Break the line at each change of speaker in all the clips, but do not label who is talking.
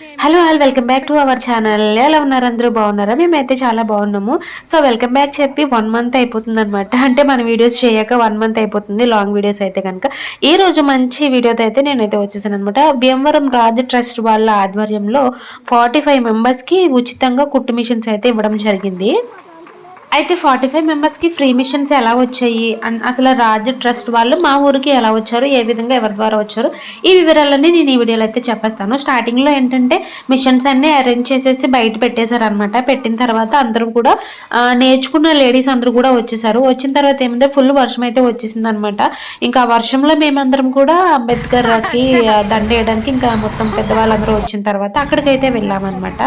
Hello all welcome back to our channel ఎలా ఉన్నారు అందరూ? బాగున్నారా? మేమైతే చాలా బాగున్నాము. సో వెల్కమ్ బ్యాక్ చెప్పి వన్ మంత్ అయిపోతుంది అనమాట అంటే మన వీడియోస్ చేయక వన్ మంత్ అయిపోతుంది లాంగ్ వీడియోస్ అయితే కనుక ఈ రోజు మంచి వీడియోతో అయితే నేనైతే వచ్చేసాను అనమాట భీమవరం రాజ్ ట్రస్ట్ వాళ్ళ ఆధ్వర్యంలో ఫార్టీ ఫైవ్ మెంబర్స్కి ఉచితంగా కుట్టు మిషన్స్ అయితే ఇవ్వడం జరిగింది. అయితే ఫార్టీ ఫైవ్ మెంబర్స్కి ఫ్రీ మిషన్స్ ఎలా వచ్చాయి? అండ్ అసలు రాజు ట్రస్ట్ వాళ్ళు మా ఊరికి ఎలా వచ్చారు? ఏ విధంగా ఎవరి ద్వారా వచ్చారు? ఈ వివరాలన్నీ నేను ఈ వీడియోలో అయితే చెప్పేస్తాను. స్టార్టింగ్లో ఏంటంటే మిషన్స్ అన్నీ అరేంజ్ చేసేసి బయట పెట్టేశారనమాట పెట్టిన తర్వాత అందరూ కూడా నేర్చుకున్న లేడీస్ అందరూ కూడా వచ్చేసారు. వచ్చిన తర్వాత ఏమంటే ఫుల్ వర్షం అయితే వచ్చేసింది అనమాట ఇంకా వర్షంలో మేమందరం కూడా అంబేద్కర్కి దండ వేయడానికి ఇంకా మొత్తం పెద్దవాళ్ళందరూ వచ్చిన తర్వాత అక్కడికైతే వెళ్ళామన్నమాట.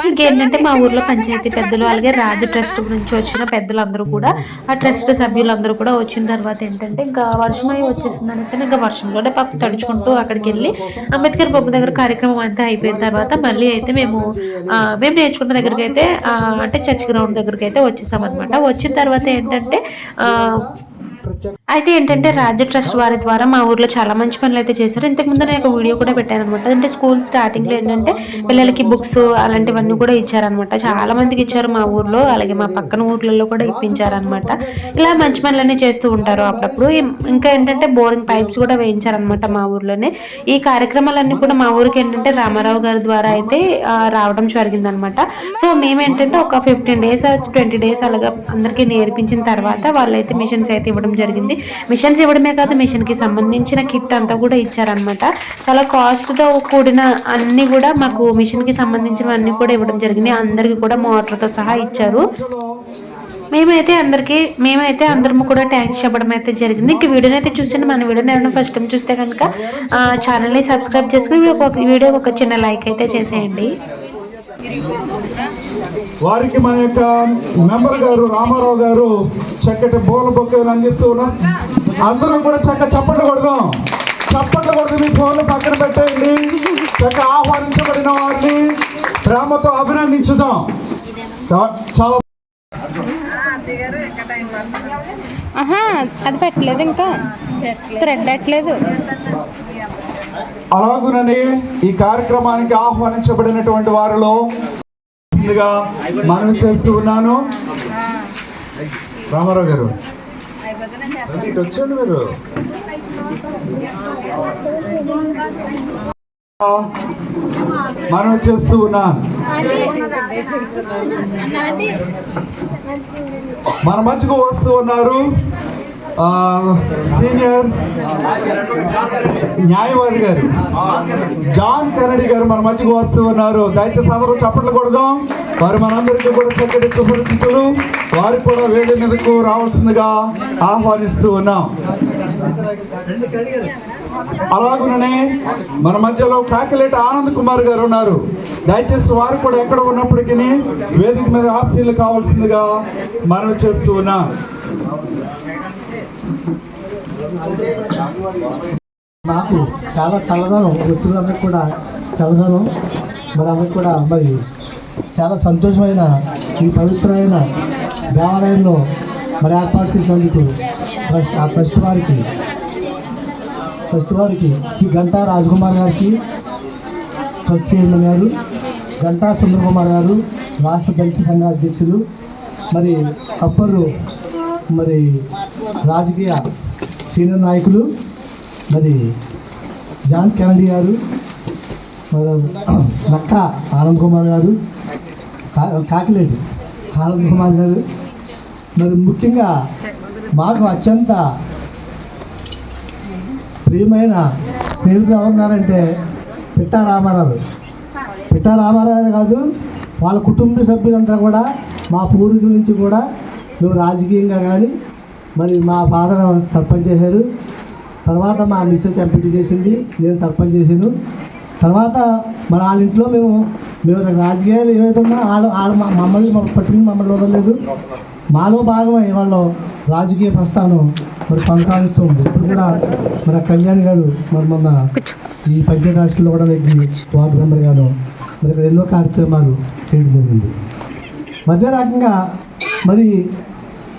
ఇంకేంటంటే మా ఊర్లో పంచాయతీ పెద్దలు అలాగే రాజు ట్రస్ట్ నుంచి వచ్చిన పెద్దలు అందరూ కూడా ఆ ట్రస్ట్ సభ్యులందరూ కూడా వచ్చిన తర్వాత ఏంటంటే ఇంకా వర్షం అయి వచ్చేసింది అనేసి ఇంకా వర్షంలోనే పాప తడుచుకుంటూ అక్కడికి వెళ్ళి అంబేద్కర్ బొమ్మ దగ్గర కార్యక్రమం అంతా అయిపోయిన తర్వాత మళ్ళీ అయితే మేము మేము నేర్చుకున్న దగ్గరికి అయితే అంటే చర్చ్ గ్రౌండ్ దగ్గరికి అయితే వచ్చేసాం అనమాట వచ్చిన తర్వాత ఏంటంటే అయితే ఏంటంటే రాజ్య ట్రస్ట్ వారి ద్వారా మా ఊర్లో చాలా మంచి పనులు అయితే చేశారు. ఇంతకు ముందు నేను ఒక వీడియో కూడా పెట్టాను అనమాట అంటే స్కూల్ స్టార్టింగ్లో ఏంటంటే పిల్లలకి బుక్స్ అలాంటివన్నీ కూడా ఇచ్చారనమాట చాలా మందికి ఇచ్చారు మా ఊర్లో అలాగే మా పక్కన ఊర్లలో కూడా ఇప్పించారనమాట ఇలా మంచి పనులన్నీ చేస్తూ ఉంటారు అప్పుడప్పుడు. ఇంకా ఏంటంటే బోరింగ్ పైప్స్ కూడా వేయించారనమాట మా ఊర్లోనే. ఈ కార్యక్రమాలన్నీ కూడా మా ఊరికి ఏంటంటే రామారావు గారి ద్వారా అయితే రావడం రావడం జరిగిందనమాట సో మేమేంటంటే ఒక ఫిఫ్టీన్ డేస్ ట్వంటీ డేస్ అలాగా అందరికీ నేర్పించిన తర్వాత వాళ్ళైతే మిషన్స్ అయితే ఇవ్వడం జరిగింది. మిషన్స్ ఇవ్వడమే కాదు మిషన్కి సంబంధించిన కిట్ అంతా కూడా ఇచ్చారనమాట చాలా కాస్ట్తో కూడిన అన్నీ కూడా మాకు మిషన్కి సంబంధించినవి సంబంధించినవన్నీ కూడా ఇవ్వడం జరిగింది. అందరికి కూడా మోటార్తో సహా ఇచ్చారు. మేమైతే అందరికీ మేమైతే అందరము కూడా థ్యాంక్స్ చెప్పడం అయితే జరిగింది. ఇంక వీడియోని అయితే చూసాను మన వీడియోని ఎవరైనా ఫస్ట్ టైం చూస్తే కనుక ఛానల్ని సబ్స్క్రైబ్ చేసుకుని ఒక వీడియోకి ఒక చిన్న లైక్ అయితే చేసేయండి.
వారికి మన యొక్క మెంబర్ గారు రామారావు గారు చక్కటి బోల బొక్కలు అందిస్తూ ఉన్నారు. అందరూ కూడా చక్క చప్పట్లు కొడదాం. చప్పట్లు కొడుతూ మీ ఫోన్లు పక్కన పెట్టేయండి. చక్క ఆహ్వానించబడిన వారిని ప్రేమతో అభినందించుదాం. చాలా
అది పెట్టలేదు ఇంకా. థ్రెడ్ పెట్టలేదు
అలాగునని ఈ కార్యక్రమానికి ఆహ్వానించబడినటువంటి వారిలో ముందుగా మనం చేస్తూ ఉన్నాను. రామారావు గారు. వచ్చాను మీరు. మనం చేస్తూ ఉన్నాను మన మధ్యకు వస్తూ ఉన్నారు. సీనియర్ న్యాయవాది గారు జాన్ కెనడీ గారు మన మధ్యకు వస్తూ ఉన్నారు. దయచేసి అందరూ చప్పట్లు కొడదాం. వారు మనందరికీ కూడా చక్కటి సుపరిచితులు వారు కూడా వేడి మీదకు రావాల్సిందిగా ఆహ్వానిస్తూ ఉన్నాం. అలాగుననే మన మధ్యలో కాకిలేట ఆనంద్ కుమార్ గారు ఉన్నారు. దయచేసి వారు కూడా ఎక్కడ ఉన్నప్పటికీ వేదిక మీద ఆశీలు కావాల్సిందిగా మనం చేస్తూ ఉన్నాం.
నాకు చాలా చల్లదనం వచ్చినందుకు కూడా చల్లదనం మరి కూడా మరి చాలా సంతోషమైన ఈ పవిత్రమైన దేవాలయంలో మరి ఏర్పాటు చేసినందుకు ఆ ట్రస్ట్ వారికి ట్రస్ట్ వారికి శ్రీ గంటా రాజకుమార్ గారికి ట్రస్ట్ చైర్మన్ గారు గంటా సుందర్ కుమార్ గారు రాష్ట్ర దళిత సంఘ అధ్యక్షులు మరి అప్పరు మరి రాజకీయ సీనియర్ నాయకులు మరి జాన్ కెనడీ గారు మరి నక్క ఆనంద్ కుమార్ గారు కా- ఆనంద్ కుమార్ గారు మరి ముఖ్యంగా మాకు అత్యంత ప్రియమైన స్నేహితులు ఎవరున్నారంటే పిట్టా రామారావు పిట్టా రామారావు కాదు వాళ్ళ కుటుంబ సభ్యులంతా కూడా మా పూర్వీకుల నుంచి కూడా మేము రాజకీయంగా కానీ మరి మా ఫాదర్ సర్పంచ్ చేశారు. తర్వాత మా మిస్సెస్ ఎంపీటీ చేసింది. నేను సర్పంచ్ చేశాను. తర్వాత మరి వాళ్ళ ఇంట్లో మేము మేము రాజకీయాలు ఏవైతే ఉన్నా వాళ్ళు వాళ్ళు మా- మమ్మల్ని మా- పట్టుకుని మమ్మల్ని వదలలేదు. మాలో భాగమై వాళ్ళు రాజకీయ ప్రస్థానం మరి కొనసాగిస్తూ ఉంది ఇప్పుడు కూడా మన కళ్యాణ్ గారు మరి మొన్న ఈ పంచాయతీ రాష్ట్రంలో కూడా నెగ్గి వార్డు మెంబర్ గాను మరి ఎన్నో కార్యక్రమాలు చేయడం జరిగింది. మధ్య రకంగా మరి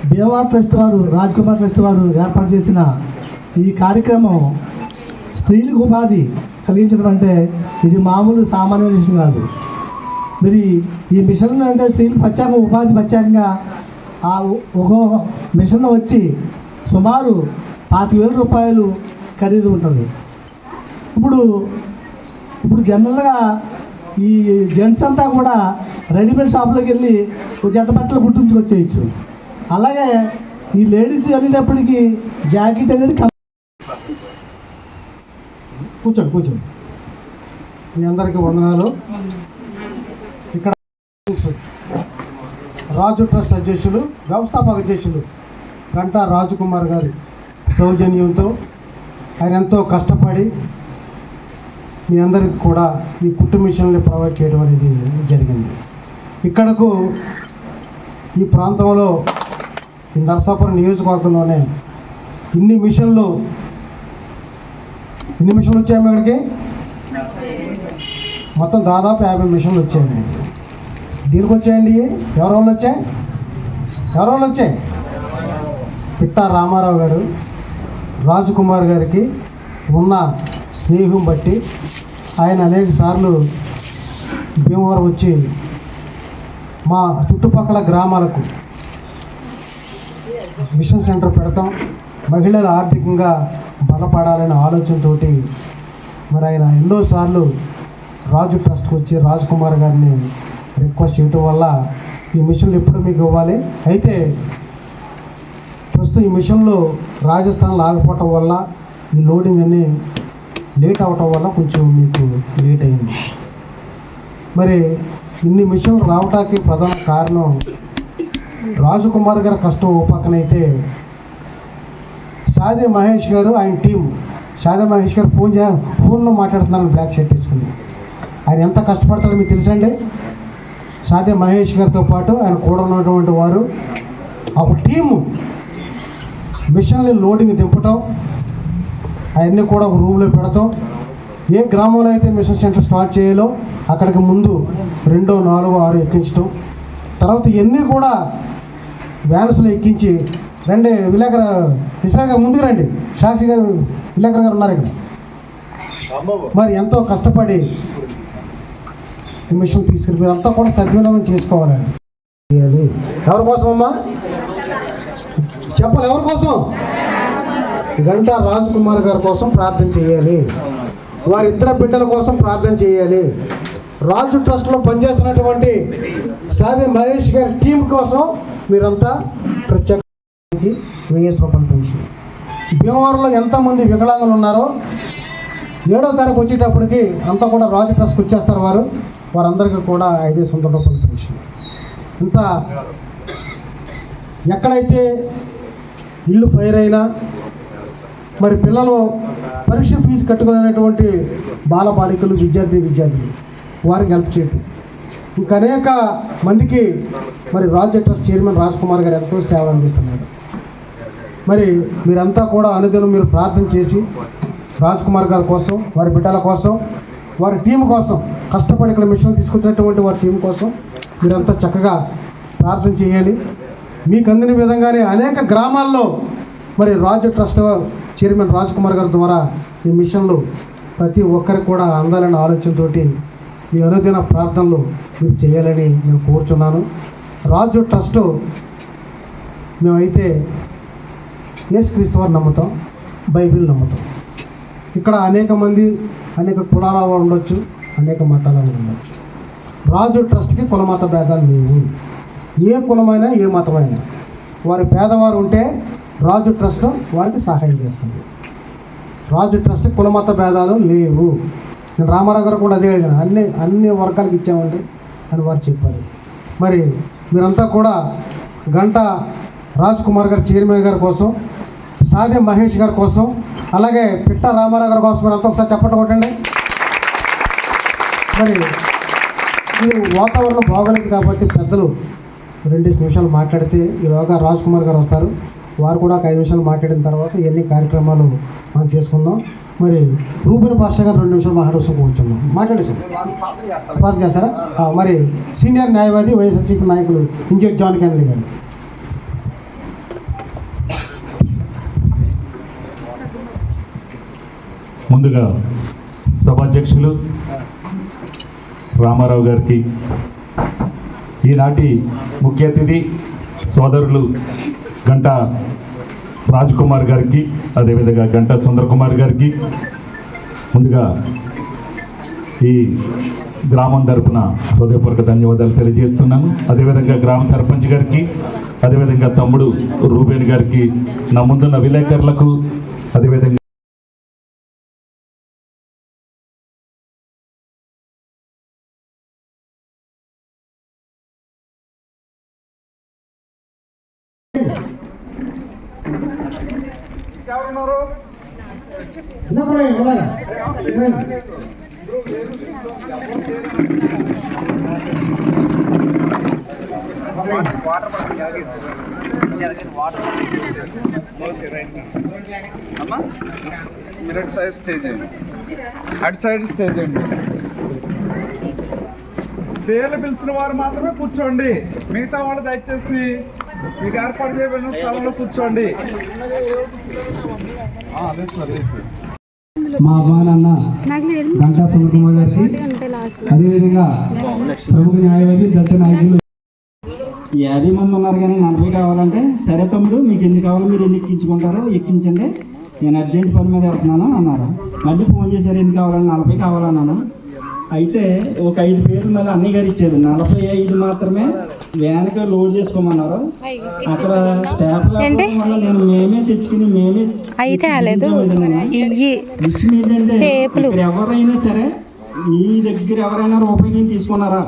భీమవరం ట్రస్ట్ వారు రాజ్ కుమార్ ట్రస్ట్ వారు ఏర్పాటు చేసిన ఈ కార్యక్రమం స్త్రీలకు ఉపాధి కలిగించడం అంటే
ఇది మామూలు సామాన్య విషయం కాదు. మరి ఈ మిషన్ అంటే స్త్రీలు ప్రత్యేక ఉపాధి ప్రత్యేకంగా ఆ ఒక మిషన్ వచ్చి సుమారు పాతి వేల రూపాయలు ఖరీదు ఉంటుంది. ఇప్పుడు ఇప్పుడు జనరల్గా ఈ జెంట్స్ అంతా కూడా రెడీమేడ్ షాప్లోకి వెళ్ళి ఒక జత బట్టలు కుట్టించుకొచ్చేయచ్చు. అలాగే ఈ లేడీస్ వెళ్ళేటప్పటికి జాకెట్ అనేది కూర్చోండి కూర్చోండి. మీ అందరికీ వందనాలు. ఇక్కడ రాజు ట్రస్ట్ అధ్యక్షులు వ్యవస్థాపక అధ్యక్షులు గంటా రాజకుమార్ గారి సౌజన్యంతో ఆయన ఎంతో కష్టపడి మీ అందరికి కూడా ఈ కుట్టు మిషన్లు ప్రొవైడ్ చేయడం అనేది జరిగింది. ఇక్కడకు ఈ ప్రాంతంలో ఈ నరసాపురం నియోజకవర్గంలోనే ఇన్ని మిషన్లు ఇన్ని మిషన్లు వచ్చాయి ఇక్కడికి? మొత్తం దాదాపు యాభై మిషన్లు వచ్చాయండి. దీనికి వచ్చాయండి ఎవరి వాళ్ళు వచ్చాయి? ఎవరి వాళ్ళు వచ్చాయి? పిట్టా రామారావు గారు రాజకుమార్ గారికి ఉన్న స్నేహం బట్టి ఆయన అనేక సార్లు భీమవరం వచ్చి మా చుట్టుపక్కల గ్రామాలకు మిషన్ సెంటర్ పెడతాం. మహిళలు ఆర్థికంగా బలపడాలనే ఆలోచనతో మరి ఆయన ఎన్నోసార్లు రాజు ట్రస్ట్కి వచ్చి రాజ్ కుమార్ గారిని రిక్వెస్ట్ చేయటం వల్ల ఈ మిషన్లు ఎప్పుడు మీకు ఇవ్వాలి. అయితే ప్రస్తుతం ఈ మిషన్లో రాజస్థాన్లో ఆగిపోవటం వల్ల ఈ లోడింగ్ అన్నీ లేట్ అవటం వల్ల కొంచెం మీకు లేట్ అయింది. మరి ఇన్ని మిషన్లు రావటానికి ప్రధాన కారణం రాజకుమార్ గారి కష్టం ఓ పక్కనైతే సాదే మహేష్ గారు ఆయన టీం సాదే మహేష్ గారు ఫోన్ చే ఫోన్లో మాట్లాడుతున్నారని బ్లాక్ షర్ట్ వేసుకుని ఆయన ఎంత కష్టపడతారో మీకు తెలుసండి? సాదే మహేష్ గారితో పాటు ఆయన కూడా ఉన్నటువంటి వారు ఒక టీము మిషన్లు లోడింగ్ దింపటం అవన్నీ కూడా ఒక రూమ్లో పెడతాం. ఏ గ్రామంలో అయితే మిషన్ సెంటర్ స్టార్ట్ చేయాలో అక్కడికి ముందు రెండో నాలుగో ఆరు ఎక్కించడం తర్వాత ఇవన్నీ కూడా వ్యాన్స్లో ఎక్కించి రండి విలేకర విశాఖ ముందుకు రండి. సాక్షి గారు విలేకర్ గారు ఉన్నారు ఇక్కడ. మరి ఎంతో కష్టపడి మిషన్ తీసుకుని మీరు అంతా కూడా సద్వినియోగం చేసుకోవాలండి ఎవరి కోసం అమ్మా? చెప్పాలి ఎవరి కోసం? గంటా రాజ్ కుమార్ గారి కోసం ప్రార్థన చేయాలి. వారిద్దరు బిడ్డల కోసం ప్రార్థన చేయాలి. రాజు ట్రస్ట్లో పనిచేస్తున్నటువంటి సాది మహేష్ గారి టీం కోసం మీరంతా ప్రత్యేక వెయ్యి రూపాయలు పెన్షన్. భీమవరంలో ఎంతమంది వికలాంగులు ఉన్నారో ఏడో తారీఖు వచ్చేటప్పటికి అంతా కూడా రాజు ట్రస్ట్కి వచ్చేస్తారు వారు. వారందరికీ కూడా ఐదు వందల రూపాయలు పెన్షన్. ఇంత ఎక్కడైతే ఇల్లు ఫైర్ అయినా మరి పిల్లలు పరీక్ష ఫీజు కట్టుకునేటువంటి బాల బాలికలు విద్యార్థి విద్యార్థులు వారికి హెల్ప్ చేయటం ఇంకా అనేక మందికి మరి రాజ్య ట్రస్ట్ చైర్మన్ రాజ్ కుమార్ గారు ఎంతో సేవలు అందిస్తున్నారు. మరి మీరంతా కూడా అనుదినం మీరు ప్రార్థన చేసి రాజ్ కుమార్ గారి కోసం వారి బిడ్డల కోసం వారి టీం కోసం కష్టపడి ఇక్కడ మిషన్ తీసుకొచ్చినటువంటి వారి టీం కోసం మీరంతా చక్కగా ప్రార్థన చేయాలి. మీకు అందిన విధంగానే అనేక గ్రామాల్లో మరి రాజు ట్రస్ట్ చైర్మన్ రాజ్ కుమార్ గారి ద్వారా ఈ మిషన్లు ప్రతి ఒక్కరికి కూడా అందాలనే ఆలోచనతోటి మీ అనుదిన ప్రార్థనలు మీరు చేయాలని నేను కోరుచున్నాను. రాజు ట్రస్ట్ మేమైతే యేసుక్రీస్తు వారిని నమ్ముతాం బైబిల్ నమ్ముతాం. ఇక్కడ అనేక మంది అనేక కులాల వారు ఉండొచ్చు అనేక మతాల వారు ఉండొచ్చు. రాజు ట్రస్ట్కి కులమత భేదాలు లేవు. ఏ కులమైనా ఏ మతమైనా. వారి పేదవారు ఉంటే రాజు ట్రస్ట్ వారికి సహాయం చేస్తుంది. రాజు ట్రస్ట్ కులమత భేదాలు లేవు. నేను రామారావు గారు కూడా అదే అడిగాను. అన్ని అన్ని వర్గాలకు ఇచ్చామండి అని వారు చెప్పారు. మరి మీరంతా కూడా గంట రాజ్ కుమార్ గారు చైర్మన్ గారి కోసం సాదే మహేష్ గారి కోసం అలాగే పిట్ట రామారావు గారి కోసం మీరంతా ఒకసారి చెప్పండి కొట్టండి. మరి ఇది వాతావరణం బాగోలేదు కాబట్టి పెద్దలు రెండు నిమిషాలు మాట్లాడితే ఈలోగా రాజ్ కుమార్ గారు వస్తారు. వారు కూడా ఒక ఐదు నిమిషాలు మాట్లాడిన తర్వాత ఎన్ని కార్యక్రమాలు మనం చేసుకుందాం. మరి రూబిన్ పాస్టర్ గారు రెండు నిమిషాలు మాట్లాడుస్తూ కూర్చున్నాం. మాట్లాడేసాం ప్రార్థన చేస్తారా? మరి సీనియర్ న్యాయవాది వైఎస్ఆర్సీపీ నాయకులు ఇంజెట్ జాన్ కెన్లీ గారు.
ముందుగా సభాధ్యక్షులు రామారావు గారికి ఈనాటి ముఖ్య అతిథి సోదరులు గంట రాజ్ కుమార్ గారికి అదేవిధంగా గంటా సుందర్ కుమార్ గారికి ముందుగా ఈ గ్రామం తరపున హృదయపూర్వక ధన్యవాదాలు తెలియజేస్తున్నాను. అదేవిధంగా గ్రామ సర్పంచ్ గారికి అదేవిధంగా తమ్ముడు రూబేన్ గారికి నా ముందున్న విలేకరులకు అదేవిధంగా
ఎవరున్నారు
చిన్నప్పుడు ఇవ్వాలి. ఇవ్వాలి.
అమ్మా మీరు అటు సైడ్ స్టేజ్ చేయండి అటు సైడ్ స్టేజ్ చేయండి పేర్లు పిలిచిన వారు మాత్రమే కూర్చోండి. మిగతా వాళ్ళు దయచేసి మీకు ఏర్పాటు చేయబడిన స్థలంలో కూర్చోండి. ఆ, అదే సార్ అదే సార్.
మా అమ్మానాన్న గంటా సుమకుమార్ గారికి అదేవిధంగా ప్రముఖ న్యాయవాది దత్త నాయకులు.
యాభై మంది ఉన్నారు కానీ నలభై కావాలంటే సరే తమ్ముడు మీకు ఎన్ని కావాలో మీరు ఎన్ని ఎక్కించుకుంటారో ఎక్కించండి. నేను అర్జెంట్ పని మీద వెళ్తున్నాను అన్నారు. మళ్ళీ ఫోన్ చేశారు ఎన్ని కావాలని నలభై కావాలన్నాను. అయితే ఒక ఐదు పేర్లు మళ్ళీ అన్నయ్య గారు ఇచ్చారు. నలభై ఐదు మాత్రమే వ్యాన్కి లోడ్ చేసుకోమన్నారు. అక్కడ స్టాఫ్? వల్ల నేను మేమే తెచ్చుకుని మేమే
అయితే
విషయం ఏంటంటే. ఇక్కడ ఎవరైనా సరే మీ దగ్గర ఎవరైనా రూపాయి తీసుకున్నారా?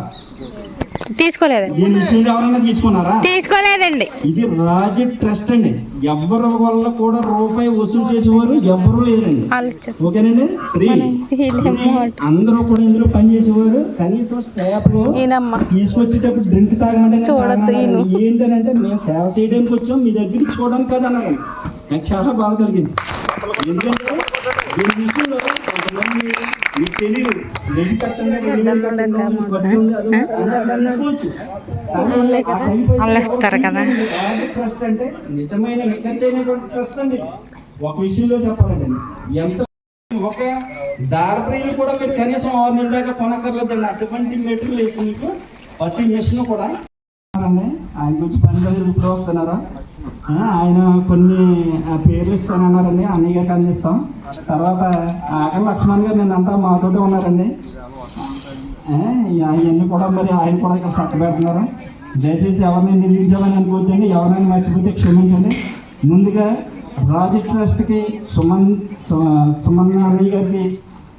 తీసుకోలేదండి. తీసుకోలేదండి.
ఇది రాజ ట్రస్ట్ అండి. ఎవరి వల్ల కూడా రూపాయి వసూలు చేసేవారు ఎవరు లేరండి.
ఆలోచన
ఓకేనండి? అందరూ కూడా ఇందులో పనిచేసేవారు కనీసం
స్టాఫ్లో
తీసుకొచ్చేటప్పుడు డ్రింక్ తాగమంటే. ఏంటనంటే మేము సేవ చేయడానికి వచ్చాం. మీ దగ్గరికి చూడడానికి కదా అన్నారు నాకు చాలా బాధ కలిగింది. ఎందుకంటే దీని విషయంలో కొంతమంది మీకు తెలియదు. నెయ్యి కట్టండి
వాళ్ళు కదా.
ట్రస్ట్ అంటే నిజమైన నిక్కచ్చైనటువంటి ట్రస్ట్ అండి. ఒక విషయంలో చెప్పాలండి. ఎంత ఒక దారప్రియులు కూడా మీరు కనీసం ఆరు నెలల దాకా కొనక్కర్లేదండి. అటువంటి మెటీరియల్ వేసి మీకు ప్రతి మిషన్ కూడా అండి ఆయన గురించి పని దగ్గర ఇప్పుడు వస్తున్నారా? ఆయన కొన్ని ఆ, పేర్లు ఇస్తానన్నారండి. అన్నయ్య గారికి అందిస్తాం తర్వాత ఆకలి లక్ష్మణ్ గారు నేను అంతా మాతోటే ఉన్నారండి. అవన్నీ కూడా మరి ఆయన కూడా ఇక్కడ చక్క పెడుతున్నారు. దయచేసి ఎవరిని నిందించాలని అనుకోవద్దండి. ఎవరైనా మర్చిపోతే క్షమించండి. ముందుగా రాజు ట్రస్ట్కి సుమన్ సుమన్ అన్నయ్య గారికి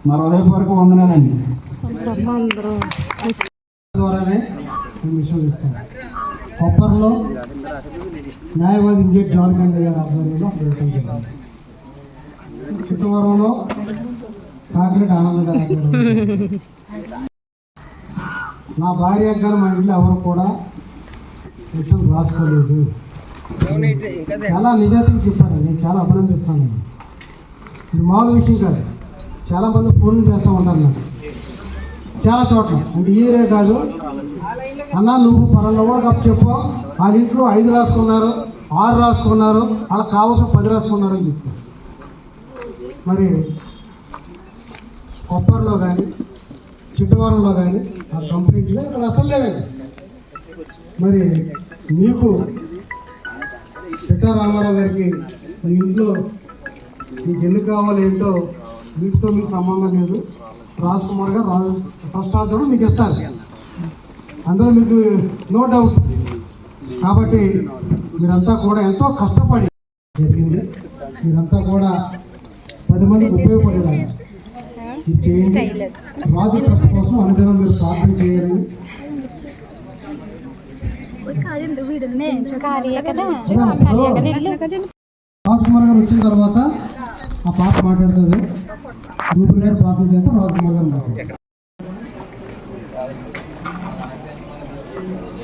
మా హృదయపూర్వక వందనాలండి.
ద్వారానే మేము విశ్వసిస్తాం కొప్పర్లో న్యాయవాది ఇంజెట్ జాన్ కండే గారి ఆధ్వర్యంలో జరగడం జరిగింది. చిత్తవరంలో కాకిరెడ్డి ఆనంద్ నా భార్య గారు మా ఇంట్లో ఎవరు కూడా విషయం రాసుకోలేదు చాలా నిజాయితీగా చెప్పారు. నేను చాలా అభినందిస్తాను. ఇది మామూలు విషయం కాదు. చాలా మంది ఫోన్లు చేస్తూ ఉంటారు నాకు చాలా చోట్ల. అంటే ఈ ఏరియా కాదు అన్న నువ్వు పలానా కూడా కప్పు చెప్పు. వాళ్ళ ఇంట్లో ఐదు రాసుకున్నారు ఆరు రాసుకున్నారు వాళ్ళకి కావాల్సిన పది రాసుకున్నారు అని చెప్తారు మరి కొప్పర్లో కానీ చిట్టవరంలో కానీ ఆ కంప్లైంట్లు ఇక్కడ అసలు లేవండి మరి మీకు పిట్టా రామారావు గారికి మీ ఇంట్లో మీకు ఎన్ని కావాలి ఏంటో వీటితో మీకు సంబంధం లేదు. రాజ్ కుమార్ గారు రాజు ఫస్ట్ ఆర్థర్ మీకు ఇస్తారు. అందులో మీకు నో డౌట్ కాబట్టి మీరంతా కూడా ఎంతో కష్టపడి జరిగింది. మీరంతా కూడా పది మందికి ఉపయోగపడేదాన్ని. ఇది చేయండి. రాజు ట్రస్ట్ కోసం అనుదినం మీరు ప్రార్థన చేయాలి రాజకుమార్ గారు వచ్చిన తర్వాత ఆ పాప మాట్లాడతారు. రూపల్ గారు ప్రార్థన చేస్తే రాజకుమార్ గారు మాట్లాడతారు ఎంత ముఖ్య విషయం జరగాలి.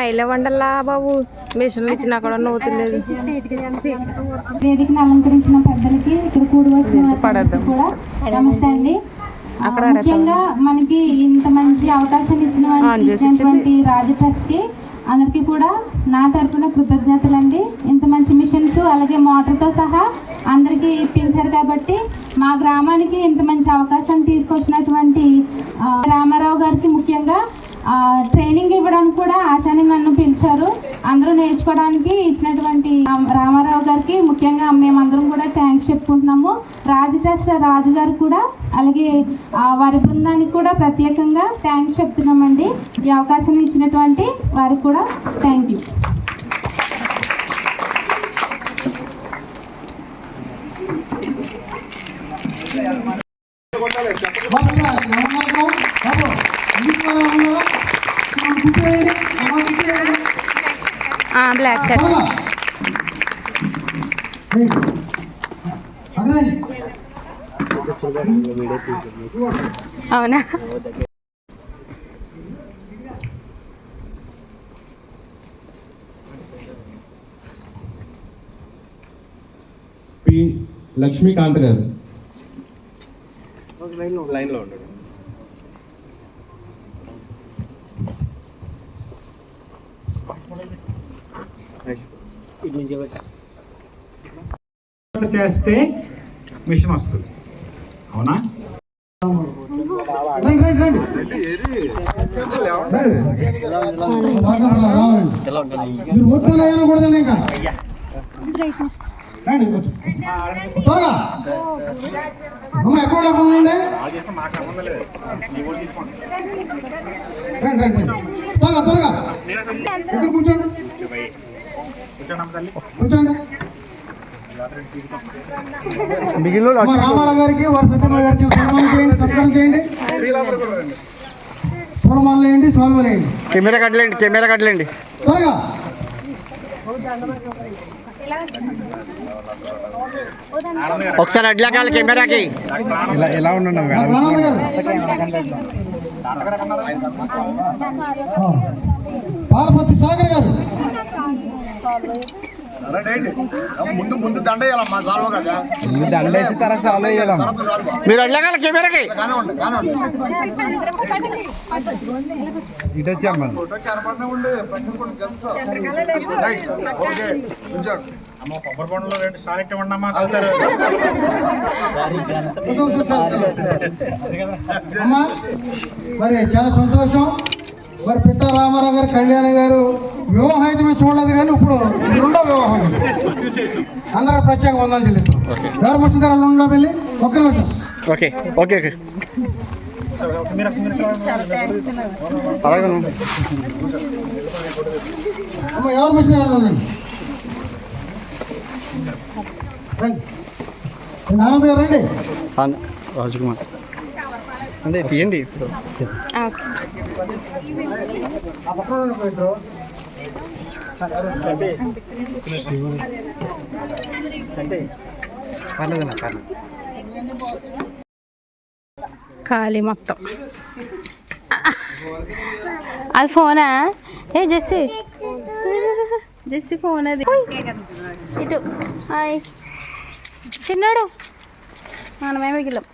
స్మైల్ ఇవ్వండిలా బాబు. మిషన్లు ఇచ్చినా కూడా నవ్వుతులేదు.
వేదికను అలంకరించిన పెద్దలకి ఇక్కడ కూడి వచ్చిన కూడా నమస్తే అండి. ఆ, ముఖ్యంగా మనకి ఇంత మంచి అవకాశాన్ని ఇచ్చిన వారికి ఇచ్చినటువంటి రాజు ట్రస్ట్కి అందరికీ కూడా నా తరపున కృతజ్ఞతలు అండి ఇంత మంచి మిషన్స్ అలాగే మోటార్తో సహా అందరికీ ఇప్పించారు కాబట్టి మా గ్రామానికి ఇంత మంచి అవకాశం తీసుకొచ్చినటువంటి రామారావు గారికి ముఖ్యంగా ట్రైనింగ్ ఇవ్వడానికి కూడా ఆశాని నన్ను పిలిచారు. అందరూ నేర్చుకోవడానికి ఇచ్చినటువంటి రామారావు గారికి ముఖ్యంగా మేమందరం కూడా థ్యాంక్స్ చెప్పుకుంటున్నాము. రాజు ట్రస్ట్ రాజు గారు కూడా అలాగే వారి బృందానికి కూడా ప్రత్యేకంగా థ్యాంక్స్ చెప్తున్నామండి. ఈ అవకాశం ఇచ్చినటువంటి వారికి కూడా థ్యాంక్ యూ
అవునా?
పి లక్ష్మీకాంత్ గారు.
చేస్తే మిషన్ వస్తుంది. అవునా?
మీరు వద్దని అనకూడదండి ఇంకా రండి. త్వరగా అమ్మ ఎక్కడ ఉండండి రండి రండి రండి. త్వరగా త్వరగా ఇక్కడ కూర్చోండి కూర్చోండి అమ్మ రామారావు గారికి వారి సత్యనారాయణ గారికి సన్మానం చేయండి సత్కారం చేయండి సోలమాలు వేయండి
కెమెరా కట్టలేండి కెమెరా కట్టలేండి.
త్వరగా.
ఒకసారి అడ్లాకాలి కెమెరాకి.
డాక్టర్ ఆనంద్ గారు. ఆ. పార్వతి సాగర్ గారు
మీరు అడ్లాకాలి కెమెరాకి?
కూర్చో, కూర్చో, అమ్మా మరి చాలా సంతోషం. మరి పిట్ట రామారావు గారు కళ్యాణ్ గారు వివాహం అయితే మేము చూడలేదు కానీ ఇప్పుడు రెండో వివాహం. అందరూ ప్రత్యేక వందలు చెల్లిస్తాం ఎవరు ముసిన తర్వాత ఉండో వెళ్ళి ఒక్క నిమిషం.
Okay okay okay. అలాగే
ఎవరు ముసిన రండి. రండి, ఆనంద్ గారు రండి.
రాజకుమార్ అంటే తీయండి ఇప్పుడు
ఆ పక్కన ఉండండి పవిత్రు.
ఖాళీ మొత్తం. అది ఫోనా? ఏ జెస్సీ. జెస్సీ ఫోన్ అది. ఇటు. హాయ్ చిన్నాడు. మనమే మిగిలాం.